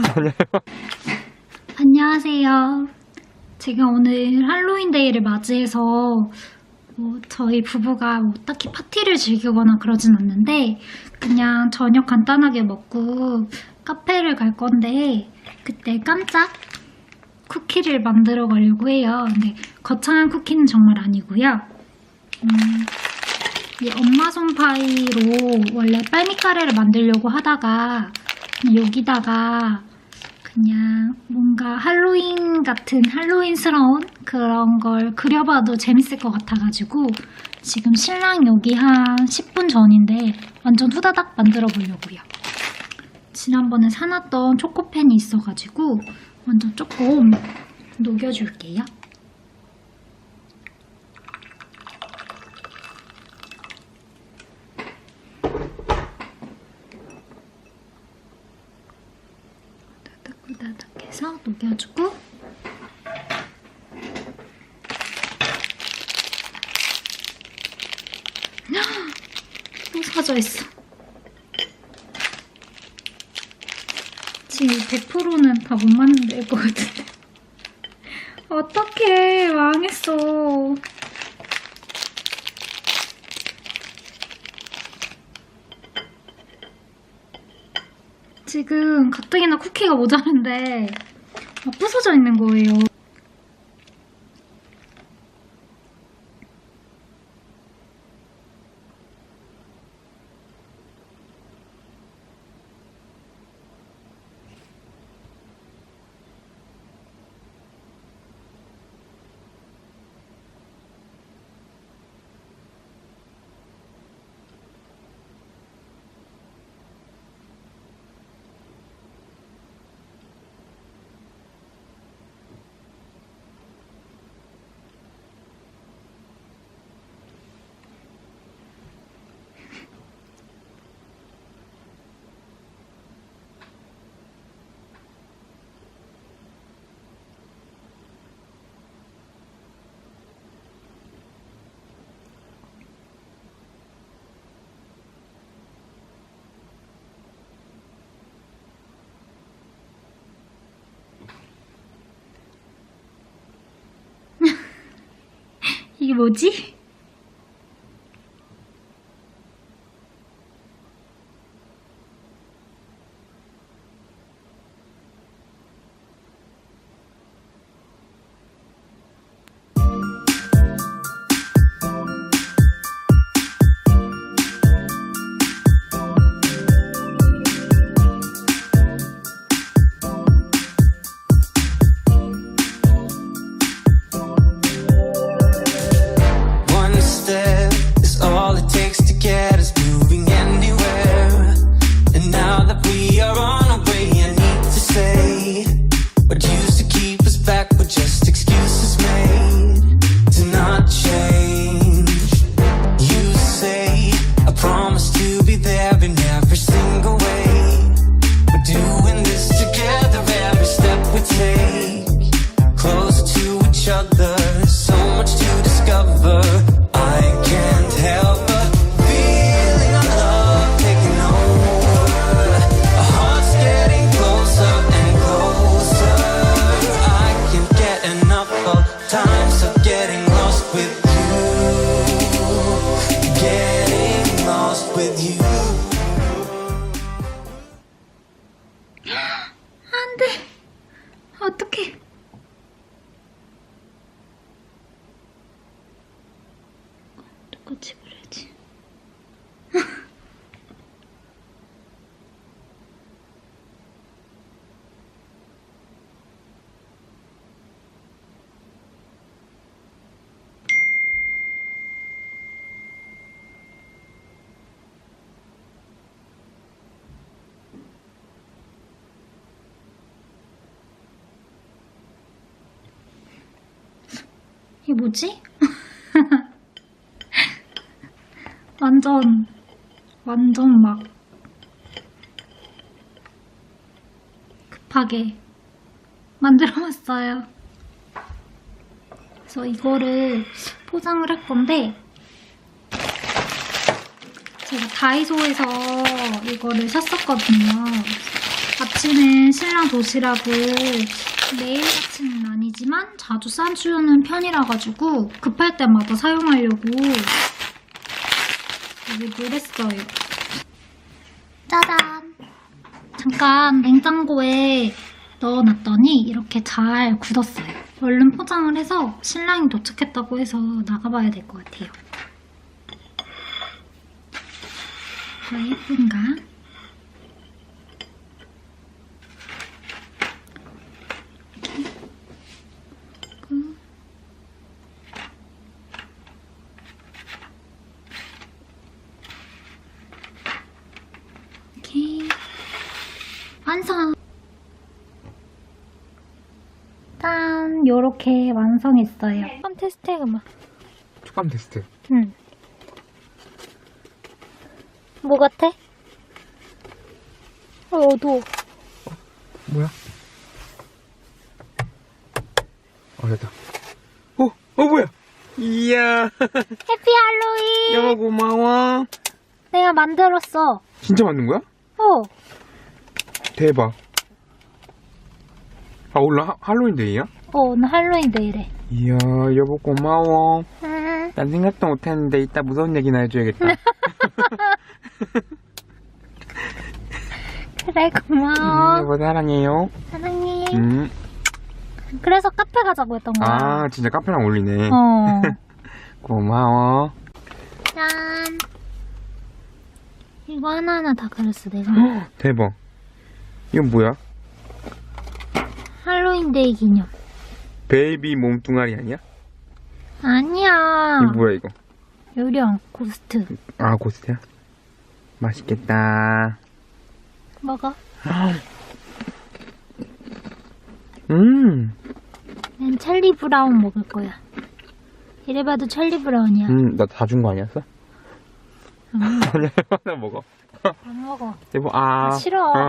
안녕하세요. 제가 오늘 할로윈데이를 맞이해서 뭐 저희 부부가 뭐 딱히 파티를 즐기거나 그러진 않는데 그냥 저녁 간단하게 먹고 카페를 갈 건데 그때 깜짝 쿠키를 만들어 가려고 해요. 근데 거창한 쿠키는 정말 아니고요. 음, 이 엄마 손파이로 원래 빨미카레를 만들려고 하다가 여기다가 그냥 뭔가 할로윈 같은 할로윈스러운 그런 걸 그려봐도 재밌을 것 같아가지고 지금 신랑 여기 한 10분 전인데 완전 후다닥 만들어 보려고요. 지난번에 사놨던 초코펜이 있어가지고 완전 조금 녹여줄게요. 해서 녹여주고 또 사져 있어. 지금 100%는 다 못 만들 것 같은데. 어떡해, 망했어. 지금 가뜩이나 쿠키가 모자란데 막 부서져 있는 거예요. 이게 뭐지? 이게 뭐지? 완전, 완전 막, 급하게 만들어봤어요. 그래서 이거를 포장을 할 건데, 제가 다이소에서 이거를 샀었거든요. 아침에 신랑 도시락을 매일같이는 아니지만 자주 싸주는 편이라 가지고 급할 때마다 사용하려고 구입을 했어요. 짜잔! 잠깐 냉장고에 넣어놨더니 이렇게 잘 굳었어요. 얼른 포장을 해서 신랑이 도착했다고 해서 나가봐야 될 것 같아요. 아, 예쁜가? 이렇게. 그. 이렇게. 완성! 짠! 요렇게 완성했어요. 한번 테스트 해봐. 촉감 테스트. 응. 뭐 같아? 어, 어두워. 뭐야? 어, 됐다. 어, 어, 뭐야? 이야. 해피 할로윈! 여보 고마워. 내가 만들었어. 진짜 만든 거야? 어. 대박. 아, 오늘 하, 할로윈데이야? 어, 오늘 할로윈 데이래. 이야, 여보 고마워. 응. 난 생각도 못했는데 이따 무서운 얘기나 해줘야겠다. 그래, 음, 고마워. 여보 사랑해요. 사랑해. 음. 그래서 카페 가자고 했던 거야. 아, 진짜 카페랑 어울리네. 어. 고마워. 짠. 이거 하나하나 다 그렸어, 내가. 대박. 이건 뭐야? 할로윈 데이 기념. 베이비 몸뚱아리 아니야? 아니야. 이거 뭐야 이거? 요령, 고스트. 아 고스트야? 맛있겠다. 먹어. 음, 난 찰리 브라운 먹을 거야. 이래봐도 찰리 브라운이야. 음, 나 다 준 거 아니었어? 음, 아니야, 하나 먹어. 안 먹어. 여보, 아. 아, 싫어. 아,